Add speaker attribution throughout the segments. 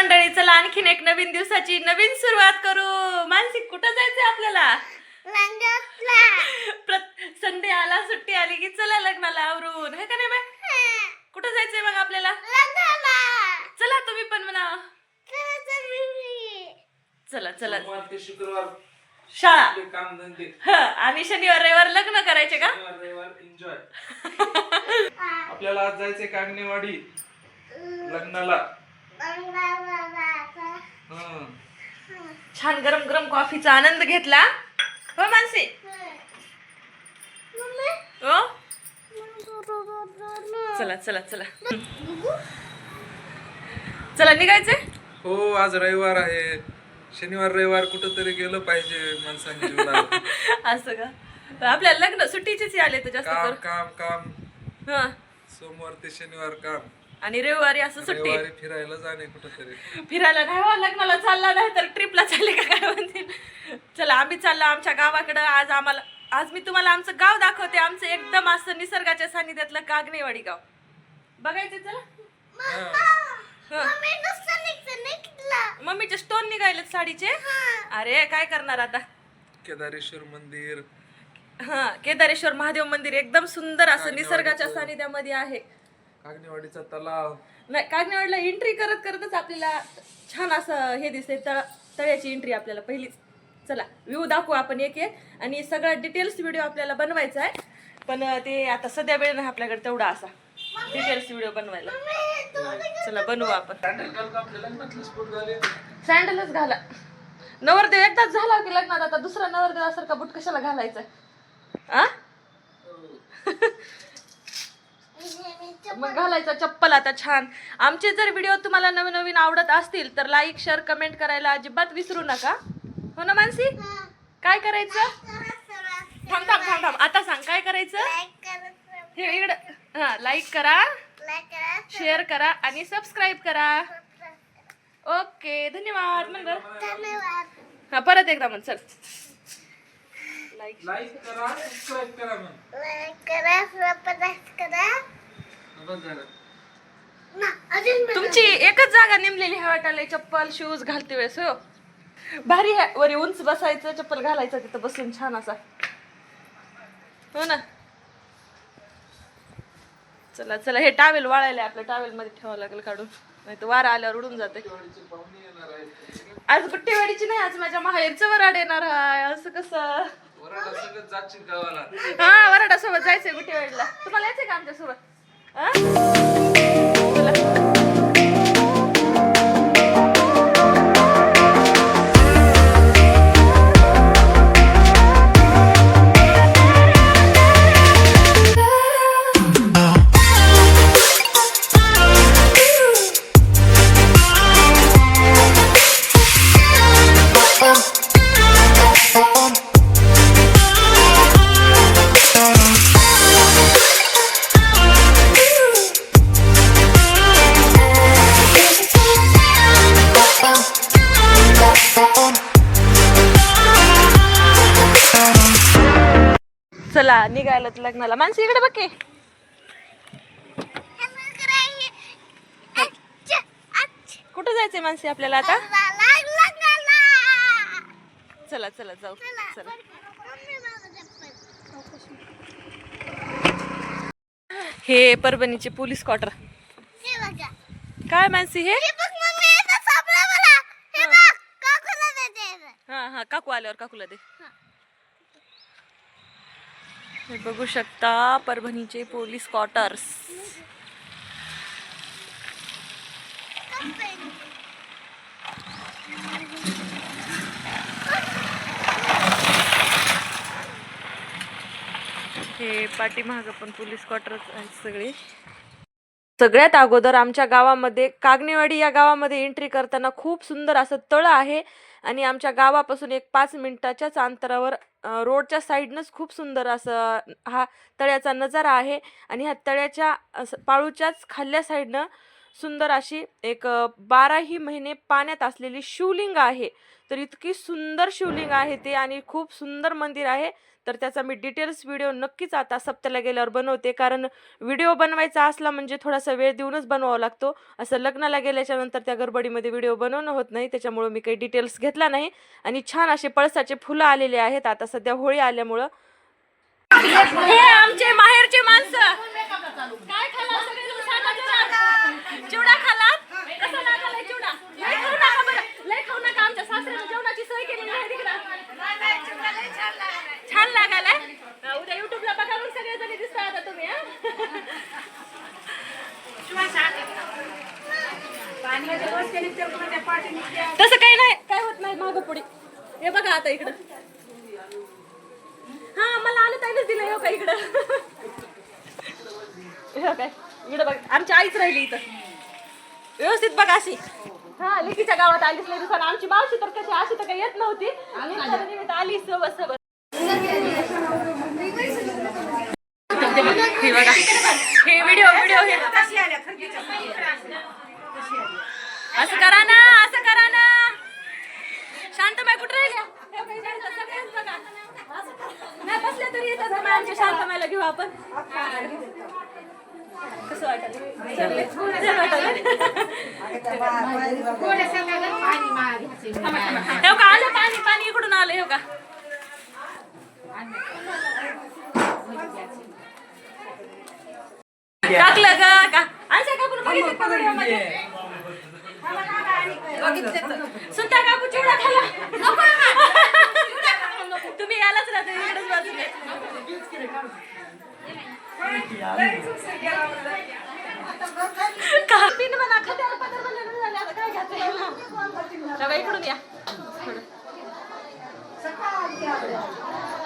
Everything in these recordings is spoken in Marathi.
Speaker 1: मंडळी चला आणखीन एक नवीन दिवसाची नवीन सुरुवात करू. मानसिक कुठं जायचंय आपल्याला? संडे आला सुट्टी आली की चला लग्नाला आवरून. हे का नाही बाय कुठं जायचंय मग आपल्याला? चला तुम्ही पण म्हणा चला चला
Speaker 2: शुक्रवार.
Speaker 1: शाळा.
Speaker 2: आपले काम धंदे.
Speaker 1: ह आणि शनिवार रविवार लग्न करायचे का?
Speaker 2: शनिवार रविवार एन्जॉय आपल्याला आज जायचंय कागनेवाडी लग्नाला.
Speaker 1: छान गरम गरम कॉफीचा आनंद घेतला. हो मानसी? हो? चला चला चला. चला निघायचंय?
Speaker 2: हो आज रविवार आहे. शनिवार रविवार कुठं तरी गेलं पाहिजे माणसांनी जीवनात.
Speaker 1: असं का? आपल्याला लग्न सुट्टीचेच आले तर जास्त
Speaker 2: काम काम काम.
Speaker 1: हा.
Speaker 2: सोमवार ते शनिवार काम.
Speaker 1: आणि रविवारी असं सुट्टी.
Speaker 2: रविवारी फिरायला जाणे कुठं तरी
Speaker 1: फिरायला नाही हो लग्नाला चालला नाही तर ट्रिपला चालले का काय म्हणतील चला आम्ही चाललो आमच्या गावाकडं. आज आम्हाला आज मी तुम्हाला आमचं गाव दाखवते. आमचं एकदम असं निसर्गाच्या सानिध्यातलं कागनेवाडी गाव. बघायचं चला. हं. मम्मीचे स्टोन निघायलेत साडीचे. अरे काय करणार आता?
Speaker 2: केदारेश्वर मंदिर.
Speaker 1: हा केदारेश्वर महादेव मंदिर एकदम सुंदर असं निसर्गाच्या सानिध्यामध्ये आहे.
Speaker 2: कागनेवाडीचा तलाव.
Speaker 1: नाही कागनेवाडीला एंट्री करत करतच आपल्याला छान असं हे दिसते तळ तळ्याची एंट्री आपल्याला पहिलीच. चला व्ह्यू दाखवू आपण एक एक. आणि सगळा डिटेल्स व्हिडिओ आपल्याला बनवायचा आहे. पण ते आता सध्या वेळ नाही आपल्याकडे तेवढा असा. डिटेल्स व्हिडिओ बनवायला. चला बनवू आपण. सँडलच घाला नवरदेव एकदाच झाला की लग्नात. आता दुसरा नवरदेवासारखा बुट कशाला घालायचा? आ? मग घालायचा चप्पल आता छान. आमचे जर व्हिडिओ तुम्हाला नवीन नवीन आवडत असतील तर लाईक शेअर कमेंट करायला अजिबात विसरू नका. हो ना मानसी? काय करायचं? थांब थांब थांब थांब. आता सांग काय करायचं? हे इकडं हा लाईक करा शेअर करा आणि सबस्क्राईब करा. ओके धन्यवाद मंगल. हा परत एकदा म्हण चल. लाईक
Speaker 2: लाईक करा सबस्क्राईब करा मग. बस झालं.
Speaker 1: तुमची एकच जागा नेमलेली आहे वाटायला चप्पल शूज घालते वेळेस हो. भारी आहे वरी उंच बसायचं चप्पल घालायचं तिथं बसून छान असा. हो ना? चला चला हे टावेल वाळायला आपल्या टावेल मध्ये ठेवावं लागेल काढून. नाही तर वारा आल्यावर उडून जाते.
Speaker 2: दिवाळीचे पाहुणे येणार आहेत
Speaker 1: आज गुट्टेवाडीची नाही आज माझ्या माहेरचं वराड येणार आहे असं कसं?
Speaker 2: गावाला.
Speaker 1: हा वराडा सोबत जायचंय गुट्टेवाडीला तुम्हाला यायचंय का आमच्या निघायला लग्नाला. माणसं इकडे बघ की. कुठं जायचंय माणसे आपल्याला आता? चला चला जाऊ. चला हे परभणीचे पोलीस क्वार्टर. काय मानसी हे? हा हा काकू आल्यावर काकूला दे. हे बघू शकता परभणीचे पोलीस क्वार्टर्स. हे पाठीमागं पण पोलीस क्वार्टर्स आहेत सगळे. सगळ्यात अगोदर आमच्या गावामध्ये कागनेवाडी या गावामध्ये एंट्री करताना खूप सुंदर असं तळ आहे. आणि आमच्या गावापासून एक पाच मिनटाच्याच अंतरावर रोडच्या साईडनंच खूप सुंदर असं हा तळ्याचा नजारा आहे. आणि ह्या तळ्याच्या असं पाळूच्याच खाल्ल्या साईडनं सुंदर अशी एक बाराही महिने पाण्यात असलेली शिवलिंग आहे. तर इतकी सुंदर शिवलिंग आहे ते आणि खूप सुंदर मंदिर आहे. तर त्याचा मी डिटेल्स व्हिडिओ नक्कीच आता सप्त्याला गेल्यावर बनवते. कारण व्हिडिओ बनवायचा असला म्हणजे थोडासा वेळ देऊनच बनवावा लागतो. असं लग्नाला गेल्याच्यानंतर त्या गडबडीमध्ये व्हिडिओ बनवणं होत नाही. त्याच्यामुळं मी काही डिटेल्स घेतला नाही. आणि छान असे पळसाचे फुलं आलेले आहेत. आता सध्या होळी आल्यामुळं. हे आमचे माहेरचे माणसं. काय खाला चिवडा खाला कसा लागला चिवडा लय खाऊ नका बरं लय खाऊ नका आमच्या सासऱ्याने जेवणाची सोय केलेली आहे तिकडं. छान लागायला उद्या युट्यूबला बघा मग सगळे जणी दिसता आता तुम्ही? तसं काही नाही. काय होत नाही मागं पुढे. हे बघा आता इकडं. हा मला आलं ताईनच दिलं हो का इकडं. हे काय इकडं बघ. आमची आईच राहिली इथं. व्यवस्थित बघा अशी. हा लेकीच्या गावात आलीच नाही दिवसानं आमची मावशी तर कशी अशी तर काही येत नव्हती. निमित्त आली सोबत सोबत हे बघा. हे व्हिडिओ व्हिडिओ हे असं करा ना असं करा ना. शांतबाई कुठे राहिल्या? हे. नाही बसल्या तरी येतात ना, आमच्या शांतबाईला घेऊ आपण. कसं वाटलं. हे. का आलं पाणी पाणी इकडून आलं हे का टाकलं का? आयशा काकून बघितलं का? सुद्धा काकू चिवडा खाला तुम्ही यालाच राहते इकडेच बाजूने का पिन म्हणा खात्यावर पदर बनवलं झाले आता काय घ्यायचं सगळं इकडून या थोडं.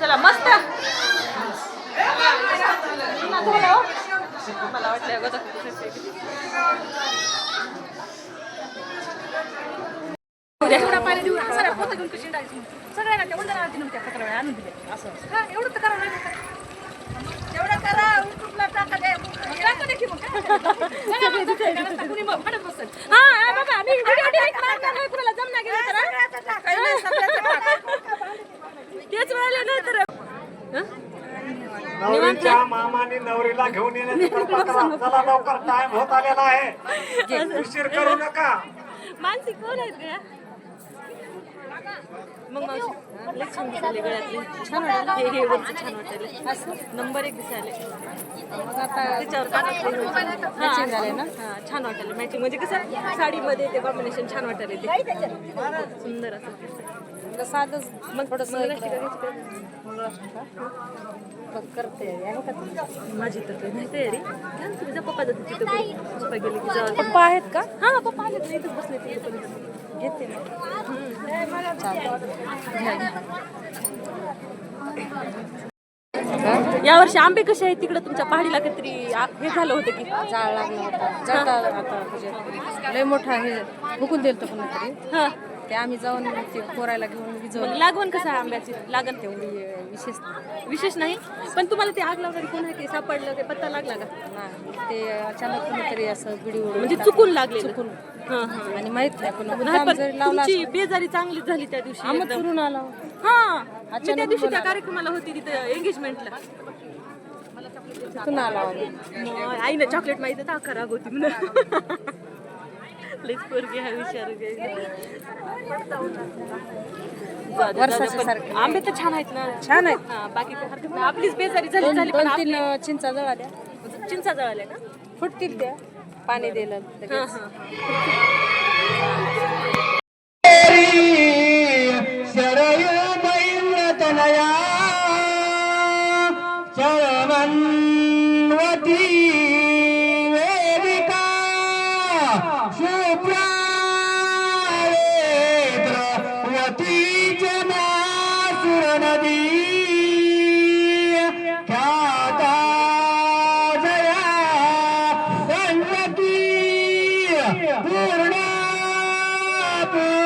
Speaker 1: चला मस्त हो. मला वाटलं अगोदर
Speaker 3: एवढा पाणी देऊन सगळ्या पोतं घेऊन कशी टाकायची सगळ्यांना त्या उंदरा आरती नव्हत्या पत्र वेळा आणून दिले असं हा एवढं तर करावं लागेल एवढं करा युट्यूबला टाका दे टाका दे की मग काय करायचं? बघा मग कसं करायचं, कुणी मग म्हणत बसेल.
Speaker 1: हा हा, बाबा मी व्हिडिओ डिलीट मारणार नाही कुणाला जमना गेलं तर हा? तेच म्हणाले नाही तर हं?
Speaker 4: नवरीच्या मामाने नवरीला घेऊन येण्याचं. चला लवकर टाइम होत आलेला आहे उशीर करू नका
Speaker 1: मानसी कोण आहेत मग मावशी लय छान दिसायले गळ्यातले. छान वाटलं हे हे वरचं छान वाटले असं नंबर एक दिसायले. त्याच्यावर कानातले मॅचिंग झाले ना? हा छान वाटले मॅचिंग म्हणजे कसं साडीमध्ये ते कॉम्बिनेशन छान वाटले ते. सुंदर असं
Speaker 3: साधंच
Speaker 1: मग थोडंसं
Speaker 3: करते.
Speaker 1: माझी तर काही नाही तयारी पप्पा जाते तिथं. करू. पप्पा गेले की जाऊ
Speaker 3: पप्पा आहेत का?
Speaker 1: हा पप्पा आले तर इथंच बसले तिथे
Speaker 3: घेते ना.
Speaker 1: यावर्षी आंबे कसे आहेत? तिकडं तुमच्या पहाडीला काहीतरी हे झालं होतं की?
Speaker 3: जाळ लागला होता. आता म्हणजे लय मोठा हे हुकून दिलं होतं कोणीतरी
Speaker 1: हा.
Speaker 3: ते आम्ही जाऊन ते कोरायला घेऊन विजवलं
Speaker 1: मग लागवण कसं आहे आंब्याची? लागण तेवढी
Speaker 3: विशेष
Speaker 1: विशेष नाही? पण तुम्हाला ते आग लावणारी कोण आहे ते सापडलं? ते पत्ता लागला का?
Speaker 3: नाही. ते अचानक कोणीतरी असं उडून
Speaker 1: म्हणजे. चुकून लागले
Speaker 3: चुकून. आणि माहीत नाही पण जरी लावला
Speaker 1: तुमची बेजारी चांगली झाली त्या दिवशी
Speaker 3: आम्ही
Speaker 1: एकदम.
Speaker 3: फिरून आलो.
Speaker 1: हा. मी त्या दिवशी त्या कार्यक्रमाला होती तिथे एंगेजमेंटला
Speaker 3: तिथून आलो आम्ही.
Speaker 1: मग आईनं चॉकलेट माहिती तर खराब होती म्हणून. लईच पोरगी हा विचार
Speaker 3: वर्षाच्या सारखं.
Speaker 1: आंबे तर छान आहेत ना.
Speaker 3: छान आहेत.
Speaker 1: हा बाकी काही हरकत नाही. आपलीच बेजारी झाली
Speaker 3: दोन
Speaker 1: झाली पण
Speaker 3: दोन तीन अं, चिंचा जळा द्या
Speaker 1: चिंचा जळाल्या ना
Speaker 3: फुटतील त्या. पाणी दिलं लगेच.
Speaker 4: Yeah. Yeah. Yeah.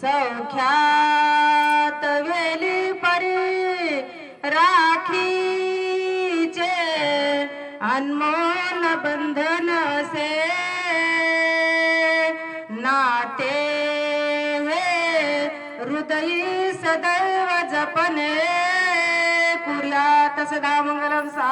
Speaker 4: सौख्यात वेली परी राखीचे
Speaker 5: अनमोल बंधन असे. नाते हे हृदयी सदैव जपने कुर्यात सदा मंगलम
Speaker 6: सा